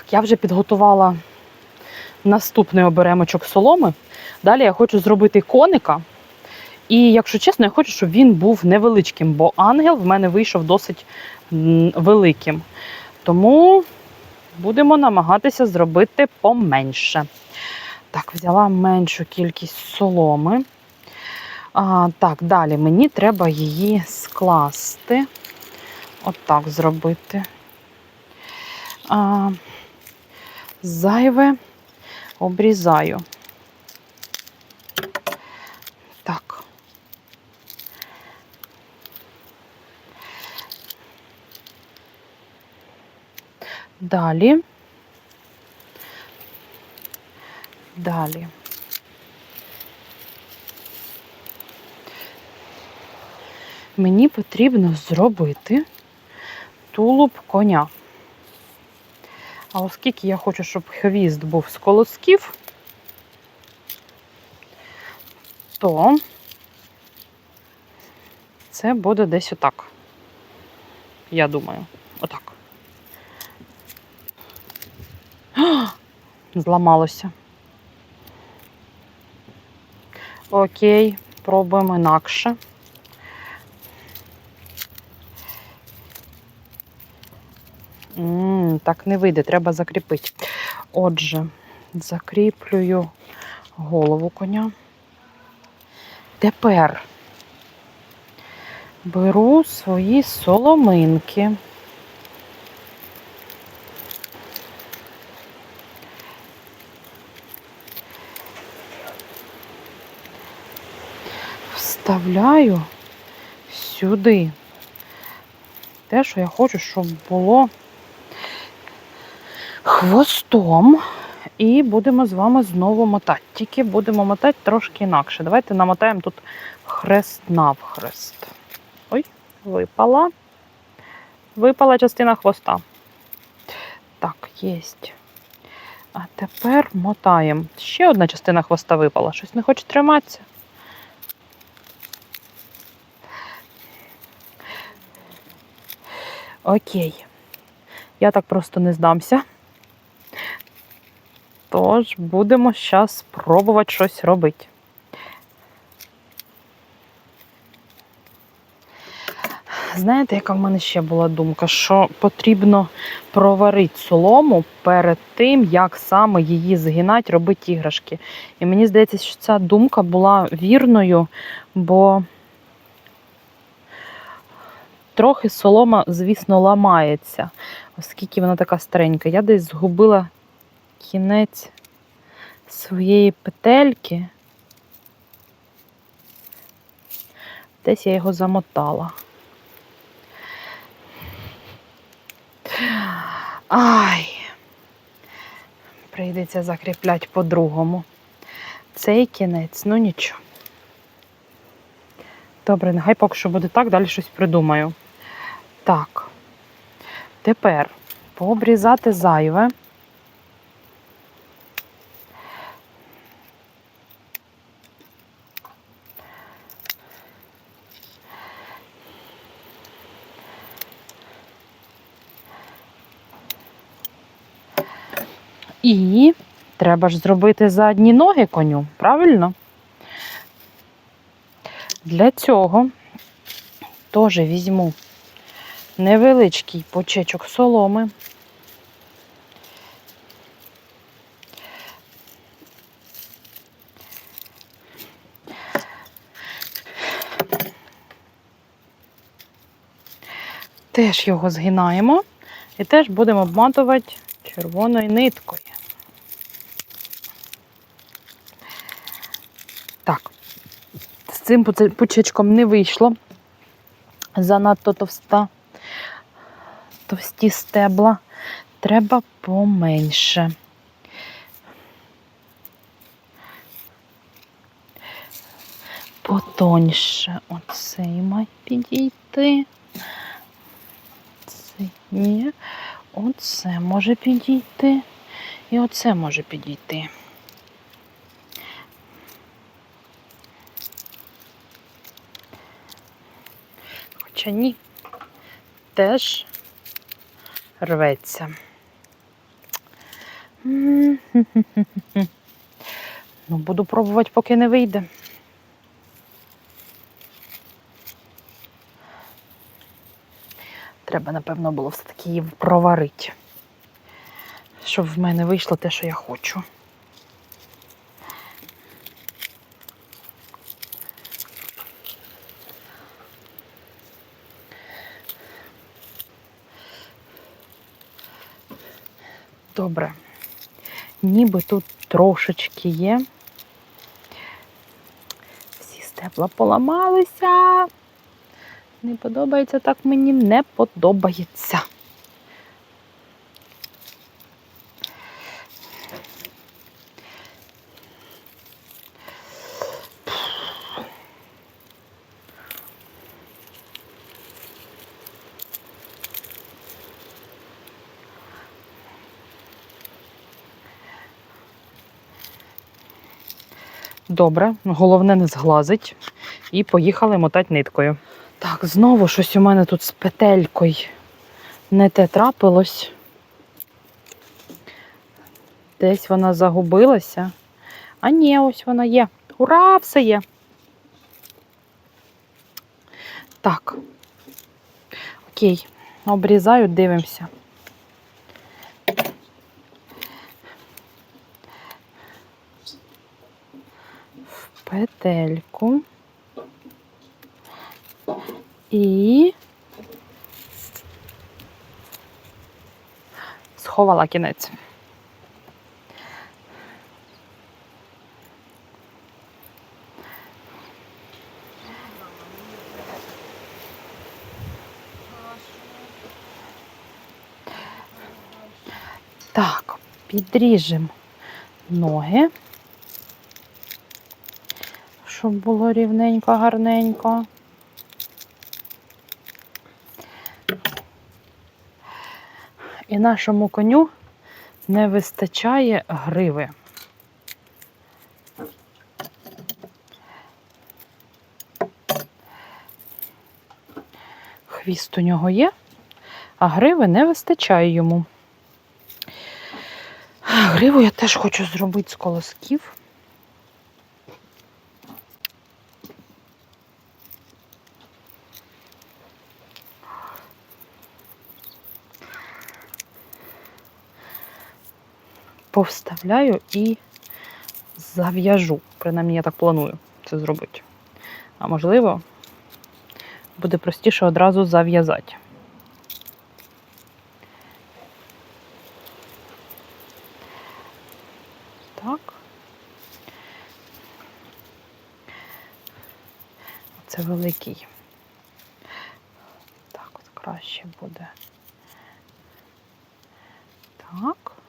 Так, я вже підготувала наступний оберемочок соломи. Далі я хочу зробити коника. І, якщо чесно, я хочу, щоб він був невеличким, бо ангел в мене вийшов досить великим. Тому будемо намагатися зробити поменше. Так, взяла меншу кількість соломи. А, так, далі мені треба її скласти. Отак зробити. А, зайве обрізаю. Так. Далі. Далі. Мені потрібно зробити тулуб коня. А оскільки я хочу, щоб хвіст був з колосків, то це буде десь отак. Я думаю, отак. Зламалося. Окей, пробуємо інакше. Так не вийде, треба закріпити. Отже, закріплюю голову коня. Тепер беру свої соломинки. Вставляю сюди те, що я хочу, щоб було хвостом. І будемо з вами знову мотати. Тільки будемо мотати трошки інакше. Давайте намотаємо тут хрест навхрест. Ой, випала. Випала частина хвоста. Так, єсть. А тепер мотаємо. Ще одна частина хвоста випала. Щось не хоче триматися. Окей. Я так просто не здамся. Тож будемо зараз спробувати щось робити. Знаєте, яка в мене ще була думка, що потрібно проварити солому перед тим, як саме її згинати, робити іграшки. І мені здається, що ця думка була вірною, бо трохи солома, звісно, ламається, оскільки вона така старенька. Я десь згубила кінець своєї петельки. Десь я його замотала. Ай! Прийдеться закріпляти по-другому. Цей кінець, ну нічого. Добре, нехай поки що буде так, далі щось придумаю. Так. Тепер пообрізати зайве. І треба ж зробити задні ноги коню, правильно? Для цього теж візьму невеличкий почечок соломи. Теж його згинаємо і теж будемо обматувати червоною ниткою. Так, з цим пучечком не вийшло. Занадто товста, товсті стебла. Треба поменше. Потоньше. Оцей має підійти. Цей ні. Оце може підійти. І оце може підійти. Хоча ні, теж рветься. Ну, буду пробувати, поки не вийде. Треба, напевно, було все-таки її проварити, щоб в мене вийшло те, що я хочу. Добре. Ніби тут трошечки є. Всі стебла поламалися. Не подобається так мені, не подобається. Добре, головне не зглазить. І поїхали мотати ниткою. Так, знову щось у мене тут з петелькою не те трапилось. Десь вона загубилася. А ні, ось вона є. Ура, все є. Так. Окей, обрізаю, дивимося. Петельку. І сховала кінець. Так, підріжемо ноги, щоб було рівненько, гарненько. І нашому коню не вистачає гриви. Хвіст у нього є, а гриви не вистачає йому. Гриву я теж хочу зробити з колосків. Повставляю і зав'яжу. Принаймні, я так планую це зробити. А можливо, буде простіше одразу зав'язати. Так. Це великий. Так, от краще буде. Так.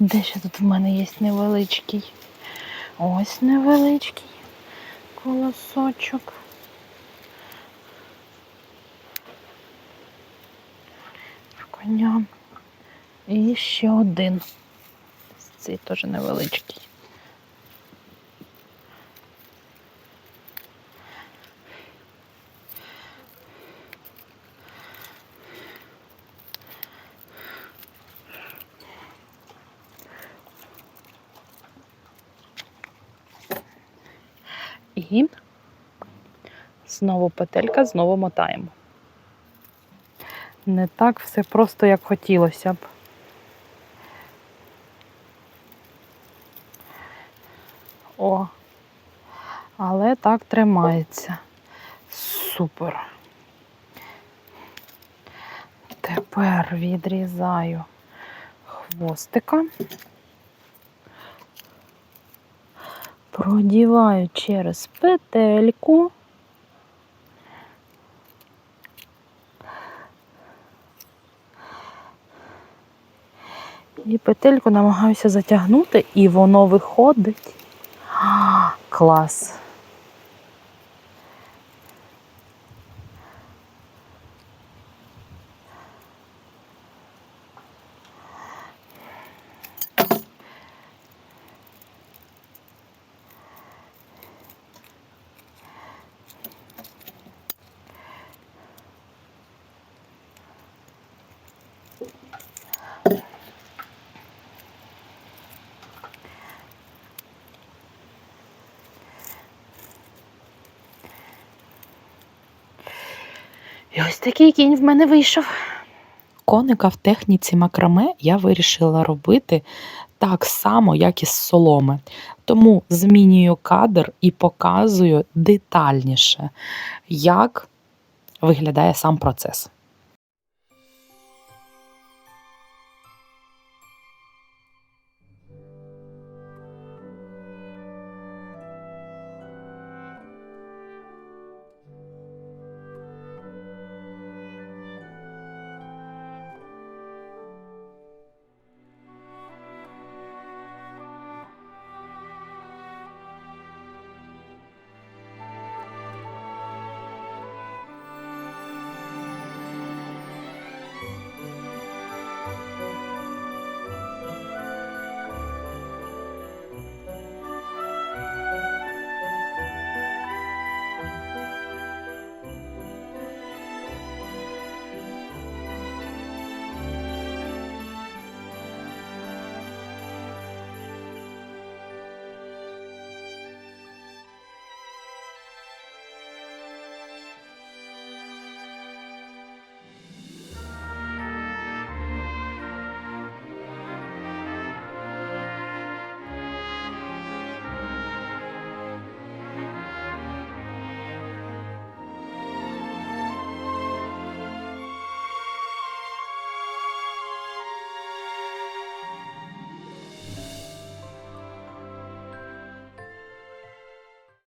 Де ще тут в мене є невеличкий? Ось невеличкий колосочок. Коня. І ще один. Цей теж невеличкий. І знову петелька, знову мотаємо. Не так все просто, як хотілося б. О, але так тримається. Супер. Тепер відрізаю хвостика. продіваю через петельку. І петельку намагаюся затягнути, і воно виходить. А, клас. Ось такий кінь в мене вийшов. Коника в техніці макраме я вирішила робити так само, як і з соломи. Тому змінюю кадр і показую детальніше, як виглядає сам процес.